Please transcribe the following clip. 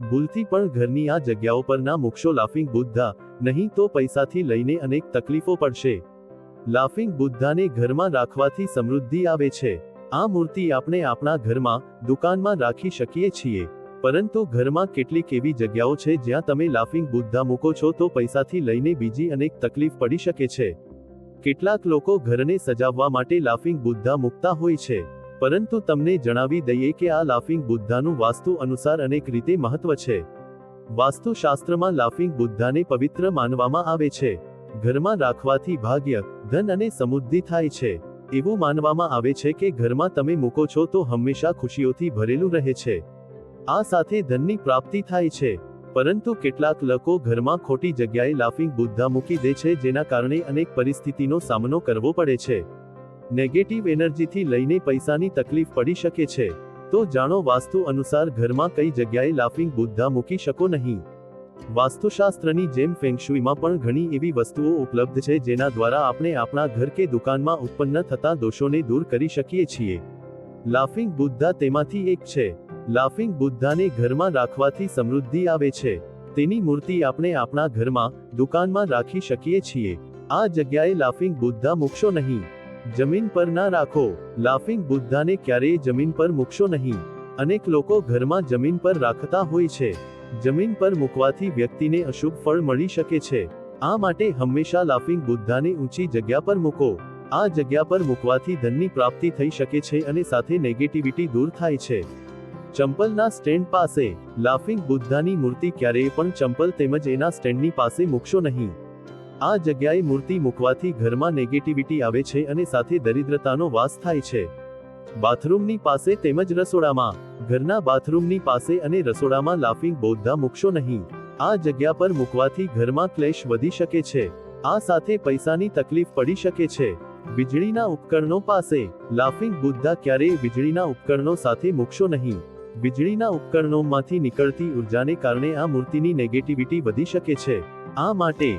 ભૂલથી પણ ઘરની આ જગ્યાઓ પરના મૂકશો લાફિંગ બુદ્ધા, નહીં તો પૈસાથી લઈને અનેક તકલીફો પડશે. લાફિંગ બુદ્ધાને ઘરમાં રાખવાથી સમૃદ્ધિ આવે છે. આ મૂર્તિ આપણે આપણા ઘરમાં, દુકાનમાં રાખી શકીએ છીએ. પરંતુ ઘરમાં કેટલીક એવી જગ્યાઓ છે જ્યાં તમે લાફિંગ બુદ્ધા મૂકો છો તો પૈસાથી લઈને બીજી અનેક તકલીફ પડી શકે છે. કેટલાક લોકો ઘરને સજાવવા માટે લાફિંગ બુદ્ધા મૂકતા હોય છે. પરંતુ તમને જણાવી દઈએ કે આ લાફિંગ બુદ્ધાનું વાસ્તુ અનુસાર અનેક રીતે મહત્વ છે. વાસ્તુશાસ્ત્રમાં લાફિંગ બુદ્ધાને પવિત્ર માનવામાં આવે છે. ઘરમાં રાખવાથી ભાગ્ય, ધન અને સમૃદ્ધિ થાય છે. એવું માનવામાં આવે છે કે ઘરમાં તમે મૂકો છો તો હંમેશા ખુશીઓથી ભરેલું રહે છે. આ સાથે ધનની પ્રાપ્તિ થાય છે. પરંતુ કેટલાક લોકો ઘરમાં ખોટી જગ્યાએ લાફિંગ બુદ્ધા મૂકી દે છે જેના કારણે અનેક પરિસ્થિતિનો સામનો કરવો પડે છે. નેગેટિવ એનર્જીથી લઈને પૈસાની તકલીફ પડી શકે છે. તો જાણો વાસ્તુ અનુસાર ઘરમાં કઈ જગ્યાએ લાફિંગ બુદ્ધા મૂકી શકો નહીં. વાસ્તુશાસ્ત્રની જેમ ફેંગશુઈમાં પણ ઘણી એવી વસ્તુઓ ઉપલબ્ધ છે જેના દ્વારા આપણે આપણા ઘર કે દુકાનમાં ઉત્પન્ન થતા દોષોને દૂર કરી શકીએ છીએ. લાફિંગ બુદ્ધા તેમાંથી એક છે. લાફિંગ બુદ્ધાને ઘરમાં રાખવાથી સમૃદ્ધિ આવે છે. તેની મૂર્તિ આપણે આપણા ઘરમાં, દુકાનમાં રાખી શકીએ છીએ. આ જગ્યાએ લાફિંગ બુદ્ધા મૂકશો નહીં. જમીન પર ના રાખો. લાફિંગ બુદ્ધાને ક્યારેય જમીન પર મૂકશો નહીં. અનેક લોકો ઘરમાં જમીન પર રાખતા હોય છે. જમીન પર મૂકવાથી વ્યક્તિને અશુભ ફળ મળી શકે છે. આ માટે હંમેશા લાફિંગ બુદ્ધાને ઊંચી જગ્યા પર મૂકો. આ જગ્યા પર મૂકવાથી ધનની પ્રાપ્તિ થઈ શકે છે અને સાથે નેગેટિવિટી દૂર થાય છે. ચંપલના સ્ટેન્ડ પાસે. લાફિંગ બુદ્ધાની મૂર્તિ ક્યારેય પણ ચંપલ તેમજ એના સ્ટેન્ડની પાસે મૂકશો નહીં. આ જગ્યાએ મૂર્તિ મૂકવાથી ઘરમાં નેગેટિવિટી આવે છે અને સાથે દરિદ્રતાનો વાસ થાય છે. બાથરૂમની પાસે તેમજ રસોડામાં, ઘરના બાથરૂમની પાસે અને રસોડામાં લાફિંગ બૌદ્ધા મૂકશો નહીં. આ જગ્યા પર મૂકવાથી ઘરમાં ક્લેશ વધી શકે છે. આ સાથે પૈસાની તકલીફ પડી શકે છે. વીજળીના ઉપકરણો પાસે લાફિંગ બુદ્ધા ક્યારેય વીજળીના ઉપકરણો સાથે મૂકશો નહીં. વીજળીના ઉપકરણોમાંથી નીકળતી ઉર્જાને કારણે આ મૂર્તિની નેગેટિવિટી વધી શકે છે. આ માટે